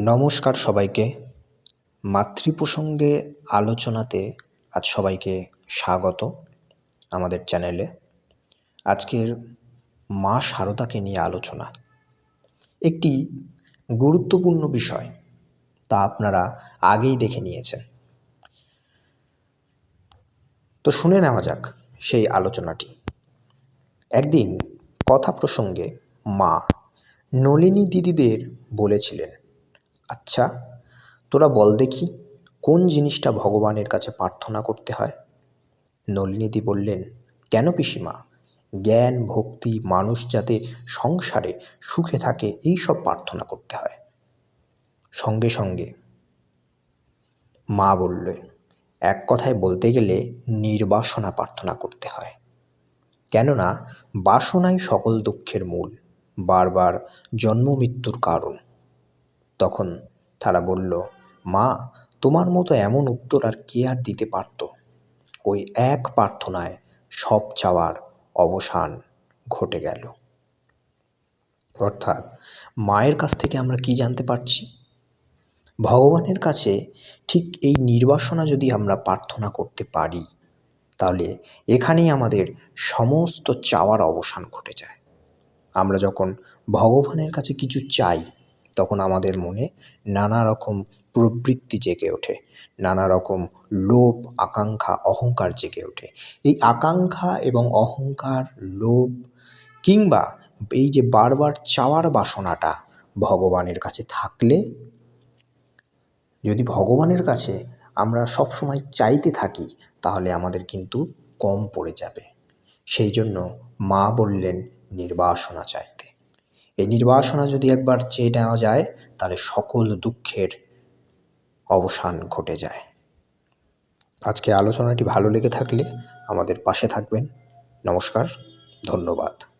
নমস্কার সবাইকে। মাতৃপ্রসঙ্গে আলোচনাতে আজ সবাইকে স্বাগত আমাদের চ্যানেলে। আজকের মা শারদাকে নিয়ে আলোচনা। একটি গুরুত্বপূর্ণ বিষয় তা আপনারা আগেই দেখে নিয়েছেন। তো শুনে নেওয়া যাক সেই আলোচনাটি। একদিন কথা প্রসঙ্গে মা নলিনী দিদিদের বলেছিলেন আচ্ছা তোরা বল দেখি, কোন জিনিসটা ভগবানের কাছে প্রার্থনা করতে হয়? নলিনীদি বললেন, কেন পিসিমা? জ্ঞান, ভক্তি, মানুষ যাতে সংসারে সুখে থাকে, এই সব প্রার্থনা করতে হয়। সঙ্গে সঙ্গে মা বললেন, এক কথায় বলতে গেলে নির্বাসনা প্রার্থনা করতে হয়। কেননা, বাসনাই সকল দুঃখের মূল, বারবার জন্ম মৃত্যুর কারণ। তখন তারা বলল, মা, তোমার মতো এমন উত্তর আর কে আর দিতে পারত? ওই এক প্রার্থনায় সব চাওয়ার অবসান ঘটে গেল। অর্থাৎ মায়ের কাছ থেকে আমরা কি জানতে পারছি? ভগবানের কাছে ঠিক এই নির্বাসনা যদি আমরা প্রার্থনা করতে পারি, তাহলে এখানেই আমাদের সমস্ত চাওয়ার অবসান ঘটে যায়। আমরা যখন ভগবানের কাছে কিছু চাই তখন আমাদের মনে নানা রকম প্রবৃত্তি জেগে ওঠে, নানা রকম লোভ, আকাঙ্ক্ষা, অহংকার জেগে ওঠে। এই আকাঙ্ক্ষা এবং অহংকার, লোভ কিংবা এই যে বারবার চাওয়ার বাসনাটা ভগবানের কাছে থাকলে, যদি ভগবানের কাছে আমরা সব সময় চাইতে থাকি, তাহলে আমাদের কিন্তু কম পড়ে যাবে। সেই জন্য মা বললেন, নির্বাসনা চাইতে এই নির্বাসনা যদি একবার চেয়ে নেওয়া যায়, তাহলে সকল দুঃখের অবসান ঘটে যায়। আজকে আলোচনাটি ভালো লেগে থাকলে আমাদের পাশে থাকবেন। নমস্কার, ধন্যবাদ।